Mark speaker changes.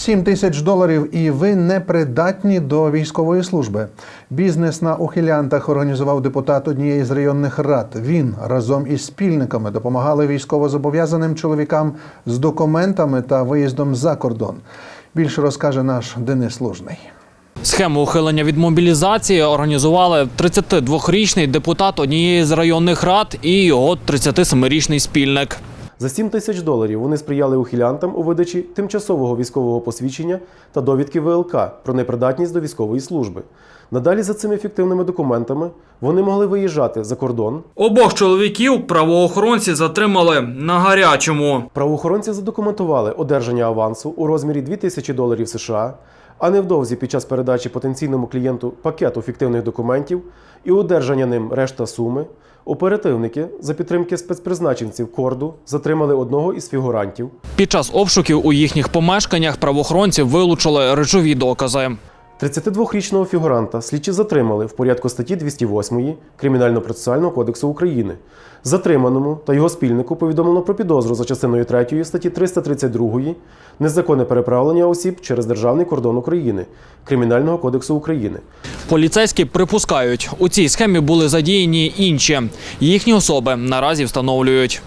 Speaker 1: 7 тисяч доларів, і ви не придатні до військової служби. Бізнес на ухилянтах організував депутат однієї з районних рад. Він разом із спільниками допомагали військовозобов'язаним чоловікам з документами та виїздом за кордон. Більше розкаже наш Денис Лужний.
Speaker 2: Схему ухилення від мобілізації організували 32-річний депутат однієї з районних рад і його 37-річний спільник.
Speaker 3: За 7 тисяч доларів вони сприяли ухилянтам у видачі тимчасового військового посвідчення та довідки ВЛК про непридатність до військової служби. Надалі за цими фіктивними документами вони могли виїжджати за кордон.
Speaker 4: Обох чоловіків правоохоронці затримали на гарячому.
Speaker 3: Правоохоронці задокументували одержання авансу у розмірі 2 тисячі доларів США, а невдовзі під час передачі потенційному клієнту пакету фіктивних документів і одержання ним решта суми. Оперативники за підтримки спецпризначенців корду затримали одного із фігурантів.
Speaker 2: Під час обшуків у їхніх помешканнях правоохоронці вилучили речові докази.
Speaker 3: 32-річного фігуранта слідчі затримали в порядку статті 208 Кримінально-процесуального кодексу України. Затриманому та його спільнику повідомлено про підозру за частиною 3 статті 332 незаконне переправлення осіб через державний кордон України Кримінального кодексу України.
Speaker 2: Поліцейські припускають, у цій схемі були задіяні інші. Їхні особи наразі встановлюють.